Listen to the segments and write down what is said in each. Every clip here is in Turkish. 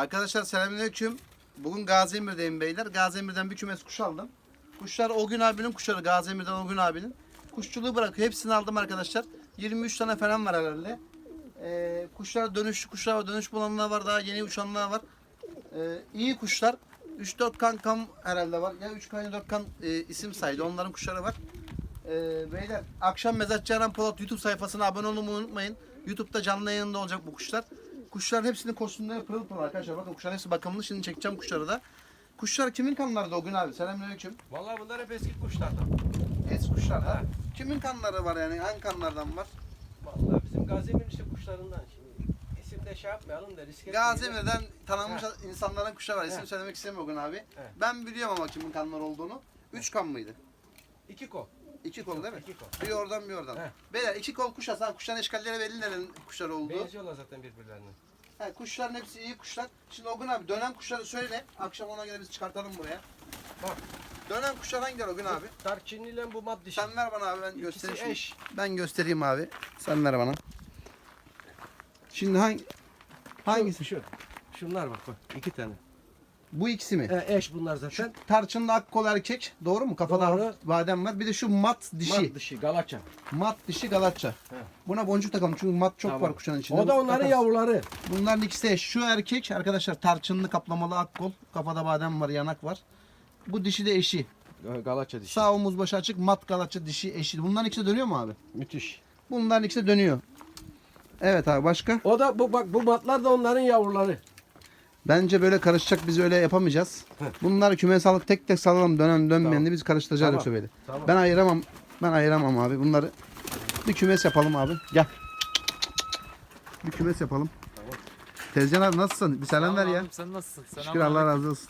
Arkadaşlar selamünaleyküm. Bugün Gaziemir'deyim beyler. Gaziemir'den bir kümes kuş aldım. Kuşlar o gün abinin kuşları. Gaziemir'den o gün abinin. Kuşçuluğu bırakıyor. Hepsini aldım arkadaşlar. 23 tane falan var herhalde. Ee, kuşlar dönüşlü kuşlar var. Dönüş bulanlar var. Daha yeni uçanlar var. Ee, iyi kuşlar. 3-4 kankam herhalde var. Ya 3 kan ya 4 kan e, isim saydı. Onların kuşları var. Ee, beyler akşam Mezat Ceylan Polat YouTube sayfasına abone olmayı unutmayın. YouTube'da canlı yayında olacak bu kuşlar. Kuşların hepsinin kostümleri pırıl pırıl arkadaşlar. Bakın kuşların hepsi bakımlı. Şimdi çekeceğim kuşları da. Kuşlar kimin kanları da o gün abi? Selamünaleyküm. Vallahi bunlar hep eski kuşlardan. Es kuşlar ha. Kimin kanları var yani? Hangi kanlardan var? Vallahi bizim Gaziemir işte kuşlarından. Şimdi isim de şey yapmayalım da risk etmeyelim. Gazimir'den tanınmış Ha. insanların kuşları var. İsim Ha. söylemek istemiyorum o gün abi. Ben biliyorum ama kimin kanları olduğunu. Üç kan mıydı? İki kol. İki kol değil mi? İki kol. Bir oradan bir oradan. He. Beyler iki kol kuş asan kuşların eşkalleri belli nerenin kuşları olduğu. Benziyorlar zaten birbirlerine. He, kuşların hepsi iyi kuşlar. Şimdi Ogun abi dönen kuşları söyle. Akşam ona göre biz çıkartalım buraya. Bak. Dönen kuşlar hangiler Ogun abi? Tarçınlı bu mat dişi. Sen ver bana abi ben göstereyim. şimdi. eş. Ben göstereyim abi. Sen ver bana. Şimdi hangi hangisi? Şu. Şunlar bak bak. iki tane. Bu ikisi mi? E, eş bunlar zaten. Tarçınlı ak kol erkek. Doğru mu? Kafada Doğru. hafif badem var. Bir de şu mat dişi. Mat dişi. Galaça. Mat dişi Galatça. He. Buna boncuk takalım çünkü mat çok Tamam. var kuşların içinde. O da onların Takarız. yavruları. Bunların ikisi eş. Şu erkek arkadaşlar tarçınlı kaplamalı ak kol. Kafada badem var, yanak var. Bu dişi de eşi. Galaça dişi. Sağ omuz başı açık mat Galatça dişi eşi. Bunların ikisi de dönüyor mu abi? Müthiş. Bunların ikisi de dönüyor. Evet abi başka? O da bu bak bu matlar da onların yavruları. Bence böyle karışacak biz öyle yapamayacağız. Heh. Bunları küme salıp tek tek salalım dönen dönmeyen Tamam. de biz karıştıracağız Tamam. yoksa böyle. Tamam. Ben ayıramam. Ben ayıramam abi. Bunları bir kümes yapalım abi. Gel. Bir kümes yapalım. Tamam. Tezcan abi nasılsın? Bir selam ver ya. Sen nasılsın? Selam Şükür Allah razı olsun.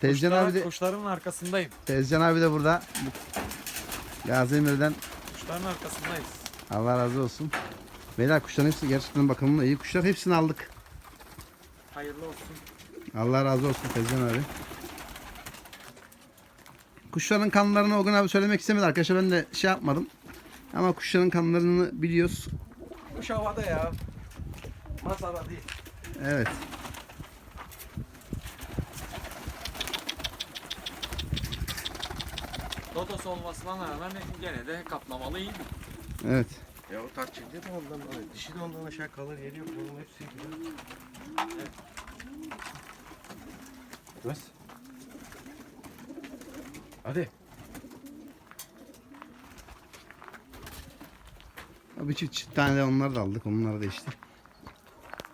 Tezcan abi de Kuşların arkasındayım. Tezcan abi de burada. Gaziemir'den Kuşların arkasındayız. Allah razı olsun. Beyler kuşların hepsi gerçekten bakımlı iyi kuşlar. Hepsini aldık. Hayırlı olsun. Allah razı olsun Tezcan abi. Kuşların kanlarını o gün abi söylemek istemedi arkadaşlar. Ben de şey yapmadım. Ama kuşların kanlarını biliyoruz. Kuş havada ya. Masada değil. Evet. Lodos olmasına rağmen gene de kaplamalı iyiydi. Evet. Ya o tarçıncı da ondan dolayı. Dişi de ondan aşağı kalır yeri yok. Bunun hepsi gibi. Evet. Nasıl? Hadi. Bir çift, çift tane de onları da aldık. Onları da işte.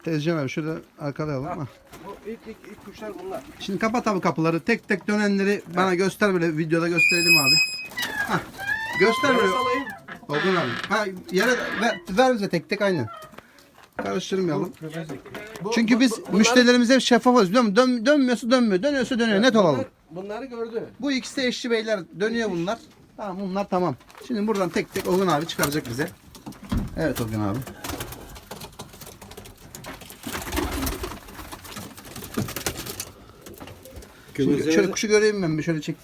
Tezcan abi şurada arkada alalım. Ha. Bu ilk ilk ilk kuşlar bunlar. Şimdi kapat abi kapıları. Tek tek dönenleri bana göster böyle videoda gösterelim abi. Hah. Göster böyle. salayım. Olgun abi. Ha, yere ver, ver bize tek tek aynı. Karıştırmayalım. Bu- Çünkü bu- biz bu- bunları- müşterilerimize şeffafız biliyor musun? Dön, dönmüyorsa dönmüyor. Dönüyorsa dönüyor. Net olalım. Bunlar- Bunları gördü. Bu ikisi de eşli beyler. Dönüyor bunlar. Tamam bunlar tamam. Şimdi buradan tek tek Olgun abi çıkaracak bize. Evet Olgun abi. Şimdi şöyle kuşu göreyim ben bir şöyle çek.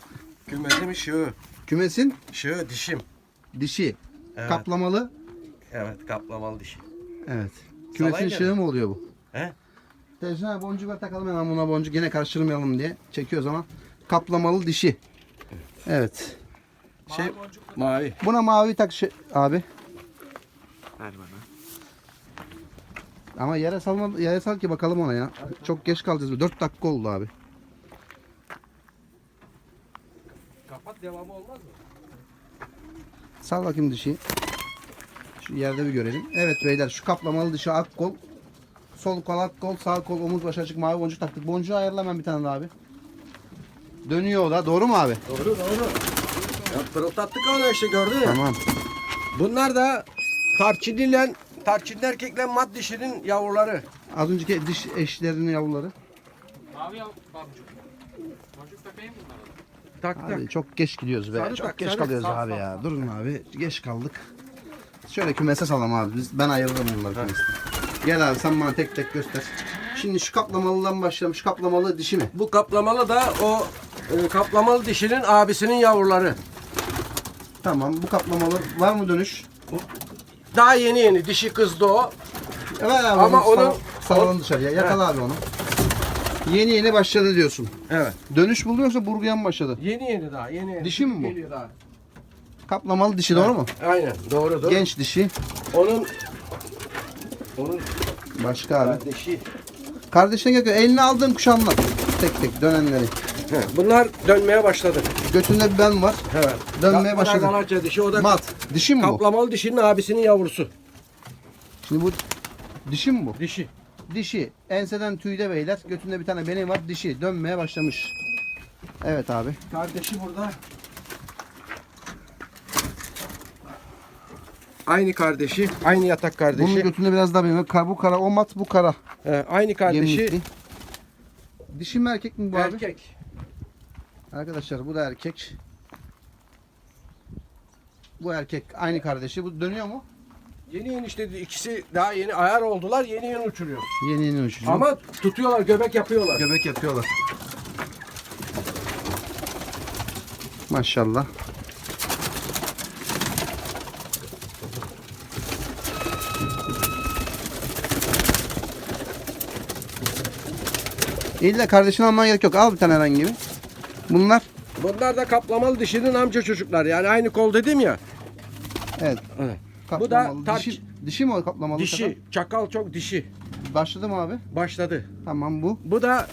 Kümezim ışığı. Kümesin Işığı dişim. dişi. Evet. Kaplamalı. Evet kaplamalı dişi. Evet. Kümesin Salay ışığı mı oluyor bu? He? Tezgah boncuk ver takalım hemen buna boncuk yine karıştırmayalım diye çekiyoruz ama kaplamalı dişi. Evet. Şey, Mavi boncuk Mavi. buna mavi tak şey, abi. ver bana. Ama yere salma yere sal ki bakalım ona ya. Çok geç kalacağız. 4 dakika oldu abi. Kapat devamı olmaz mı? Sal bakayım dişi. Şu yerde bir görelim. Evet beyler şu kaplamalı dişi ak kol. Sol kol ak kol sağ kol omuz başı açık mavi boncuk taktık. Boncuğu ayarla hemen bir tane daha abi. Dönüyor o da. Doğru mu abi? Doğru doğru. Ya pırıltattık onu işte gördün ya. Tamam. Bunlar da tarçınıyla tarçınlı erkekle mat dişinin yavruları. Az önceki diş eşlerinin yavruları. Mavi yav- boncuk. Boncuk takayım bunlara. Tak Abi çok geç gidiyoruz be. Sarı çok tak, geç sarı. kalıyoruz Sal, abi sal, ya. Durun abi. Geç kaldık. Şöyle kümese salalım abi. Biz, ben ayırırım bunları kümesten. Gel abi sen bana tek tek göster. Şimdi şu kaplamalıdan başlayalım. Şu kaplamalı dişi mi? Bu kaplamalı da o e, kaplamalı dişinin abisinin yavruları. Tamam. Bu kaplamalı var mı dönüş? Daha yeni yeni dişi kızdı o. Evet abi Ama onu onun- sal- salalım dışarıya. Yakala abi onu. Yeni yeni başladı diyorsun. Evet. Dönüş buluyorsa burguya mı başladı? Yeni yeni daha. Yeni yeni. Dişi mi bu? Geliyor daha. Kaplamalı dişi doğru mu? Aynen. Doğrudur. Genç dişi. Onun onun Başka abi. kardeşi. Kardeşine gerek yok. Eline aldığın kuşu anlat. Tek tek dönenleri. He, Bunlar dönmeye başladı. Götünde bir ben var. Evet. Dönmeye başladı. Galatça dişi. O da Mat. Dişi mi bu? kaplamalı dişinin abisinin yavrusu. Şimdi bu dişi mi bu? Dişi. Dişi. Enseden tüyde beyler. Götünde bir tane benim var. Dişi. Dönmeye başlamış. Evet abi. Kardeşi burada. Aynı kardeşi, aynı yatak Bunun kardeşi. götünde biraz daha. Kar- Bu kara, o mat, bu kara. He, aynı kardeşi. Gemlikli. Dişi mi erkek mi bu abi? Erkek. Arkadaşlar bu da erkek. Bu erkek aynı kardeşi. Bu dönüyor mu? Yeni yeni işte ikisi daha yeni ayar oldular. Yeni yeni uçuruyor. Yeni yeni uçucu. Ama tutuyorlar, göbek yapıyorlar. göbek yapıyorlar. Maşallah. İlla kardeşini alman gerek yok. Al bir tane herhangi bir. Bunlar Bunlar da kaplamalı dişinin amca çocuklar. Yani aynı kol dedim ya. evet. Evet. Bu da Kaplamalı. tarç- dişi, dişi mi o kaplamalı? Dişi. Çakal çok dişi. Başladı mı abi? Başladı. Tamam bu. Bu da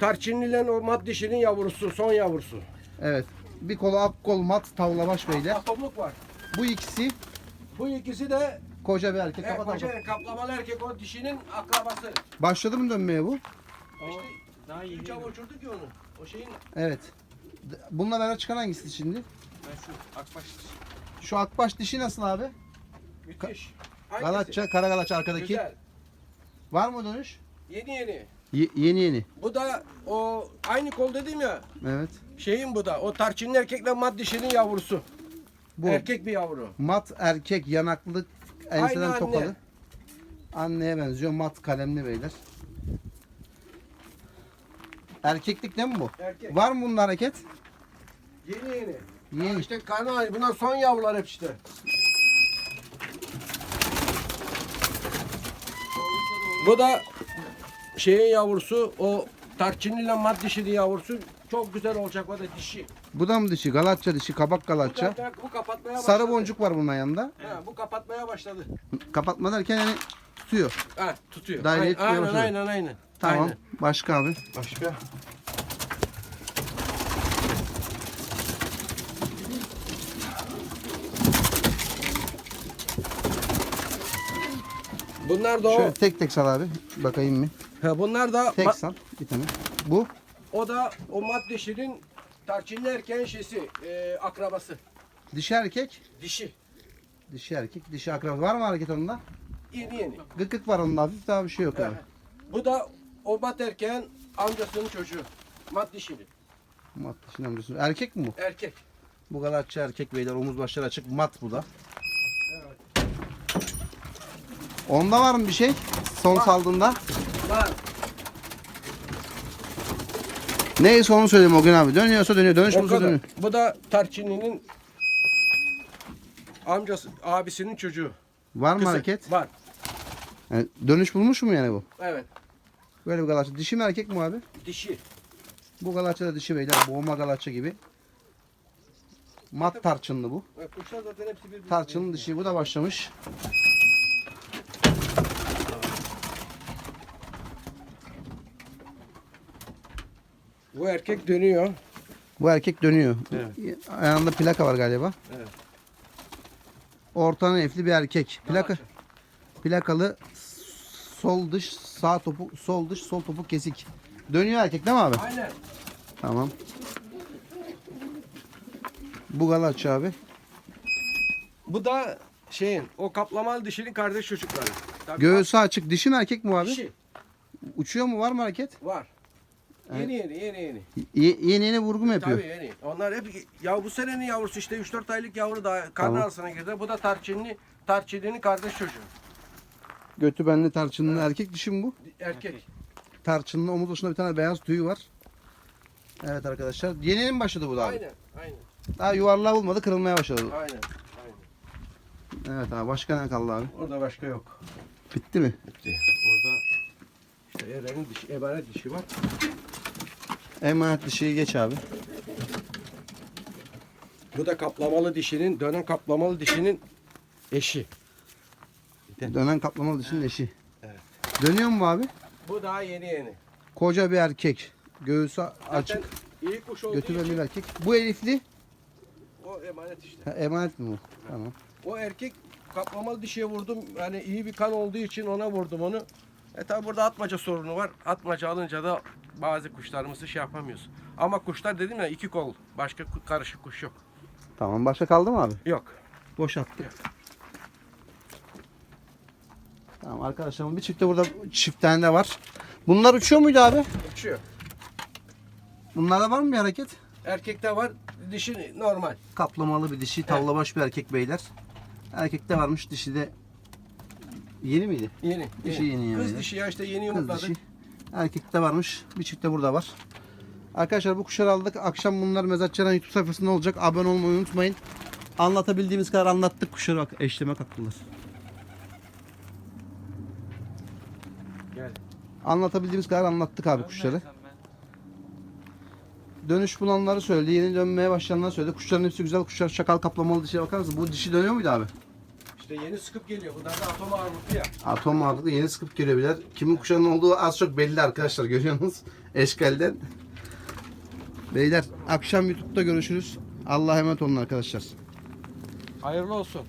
tarçınlilen o mat dişinin yavrusu, son yavrusu. Evet. Bir kolu ak kol mat tavla baş beyler. Kapamlık var. Bu ikisi Bu ikisi de koca bir erkek. e, Kapat abi. koca kaplamalı erkek o dişinin akrabası. Başladı mı dönmeye bu? İşte Daha yeni. üç av uçurduk ya onu. O şeyin Evet. D- Bununla beraber çıkan hangisi şimdi? Ben şu akbaş Şu akbaş dişi nasıl abi? müthiş. Hangisi? Galatça, kara galatça arkadaki. Güzel. Var mı dönüş? Yeni yeni. Ye- yeni yeni. Bu da o aynı kol dedim ya. Evet. Şeyin bu da. O tarçınlı erkekle mat dişinin yavrusu. Bu Erkek bir yavru. mat erkek yanaklı enseden Aynı anne. tokalı. Anneye benziyor. Mat kalemli beyler. Erkeklik değil mi bu? Erkek. Var mı bunda hareket? Yeni yeni. Yeni. İşte ağrı. Bunlar son yavrular hep işte. Bu da şeyin yavrusu. O tarçınıyla mat dişinin yavrusu. Çok güzel olacak o da dişi. Bu da mı dişi? Galatça dişi, kabak Bu, galatça. da, bu kapatmaya başladı. Sarı boncuk var bunun yanında. Ha, bu kapatmaya başladı. Kapatma derken yani tutuyor. Ha, tutuyor. Dahil aynen, etmeye aynen, başladı. aynen, aynen. Tamam. Aynen. Başka abi. Başka? Bunlar da o. Şöyle tek tek sal abi. Bakayım mı? Ha, bunlar da Tek sal. Bir tane. Bu. o da o maddesinin tarçınlı erkeğin şeysi, e, akrabası. Dişi erkek. Dişi. Dişi erkek. Dişi akrabası. Var mı hareket onda? Yeni yeni. Gıkık var onda hafif daha bir şey yok abi. Bu da o mat erkeğin amcasının çocuğu. Mat dişili. Mat dişinin amcası. Erkek mi bu? Erkek. Bu galatça erkek beyler. Omuz başları açık. Mat bu da. Evet. Onda var mı bir şey? Son Var. saldığında. Var. Neyse onu söyleyeyim o gün abi. Dönüyorsa dönüyor. Dönüş kadar. dönüyor. Bu da Tarçini'nin amcası, abisinin çocuğu. Var mı Kızı. hareket? Var. Yani dönüş bulmuş mu yani bu? Evet. Böyle bir galatça. Dişi mi erkek mi abi? Dişi. Bu galatça da dişi beyler. Boğma galatça gibi. Mat tarçınlı bu. Evet, Kuşlar zaten hepsi birbirine. Tarçınlı dişi. Bu da başlamış. Bu erkek dönüyor. Bu erkek dönüyor. Evet. Ayağında plaka var galiba. Evet. Orta nefli bir erkek. Plaka plakalı sol dış sağ topu sol dış sol topu kesik. Dönüyor erkek değil mi abi? Aynen. Tamam. Bu galatça abi. Bu da şeyin, o kaplamalı dişinin kardeş çocukları. Tabii Göğsü açık. Dişi mi erkek mi abi? Dişi. Uçuyor mu var mı hareket? Var. Yeni yeni yeni yeni. Y- yeni yeni vurgu mu yapıyor? Tabii yeni. Onlar hep ya bu senenin yavrusu işte 3-4 aylık yavru daha karnı Tamam. arasına girdi. Bu da tarçınlı, tarçınlının kardeş çocuğu. Götü benli tarçınlı erkek dişi mi bu? Erkek. Tarçınlı omuz başında bir tane beyaz tüyü var. Evet arkadaşlar. Yeni mi başladı bu da abi? Aynen. Aynen. Daha yuvarlağı bulmadı kırılmaya başladı. Aynen. Aynen. Evet abi başka ne kaldı abi? Orada başka yok. Bitti mi? Bitti. Orada İşte Eren'in dişi, emanet dişi var. Emanet dişiyi geç abi. Bu da kaplamalı dişinin, dönen kaplamalı dişinin eşi. Dönen kaplamalı dişinin eşi. Evet. Dönüyor mu abi? Bu daha yeni yeni. Koca bir erkek. Göğsü Zaten açık. iyi kuş olduğu Götü için bir erkek. Bu Elifli. o emanet işte. Ha, emanet mi bu? Tamam. O erkek kaplamalı dişiye vurdum. Yani iyi bir kan olduğu için ona vurdum onu. E tabi burada atmaca sorunu var. Atmaca alınca da bazı kuşlarımızı şey yapamıyoruz. Ama kuşlar dedim ya iki kol. Başka karışık kuş yok. Tamam. Başka kaldı mı abi? Yok. Boşalttık. Tamam arkadaşlar bir çifte burada çift tane de var. Bunlar uçuyor muydu abi? Uçuyor. Bunlarda var mı bir hareket? Erkekte var. Dişi normal. Kaplamalı bir dişi, tavlabaş bir erkek beyler. Erkekte varmış, dişi de yeni miydi? Yeni. Dişi yeni yani. Kız dişi ya işte yeni Kız yumurtladı. dişi. Erkekte varmış, bir çift de burada var. Arkadaşlar bu kuşları aldık. Akşam bunlar Mezatçıran YouTube sayfasında olacak. Abone olmayı unutmayın. Anlatabildiğimiz kadar anlattık kuşları bak. Eşleme kalktılar. Gel. Anlatabildiğimiz kadar anlattık abi kuşları. Dönüş bulanları söyledi. Yeni dönmeye başlayanları söyledi. Kuşların hepsi güzel. Kuşlar şakal kaplamalı dişiye bakar mısın? Bu dişi dönüyor muydu abi? İşte yeni sıkıp geliyor. Bunlar da atom ağırlıklı ya. Atom ağırlıklı yeni sıkıp geliyor birer. Kimin kuşağının olduğu az çok belli arkadaşlar görüyorsunuz eşkalden. Beyler akşam YouTube'da görüşürüz. Allah'a emanet olun arkadaşlar. Hayırlı olsun.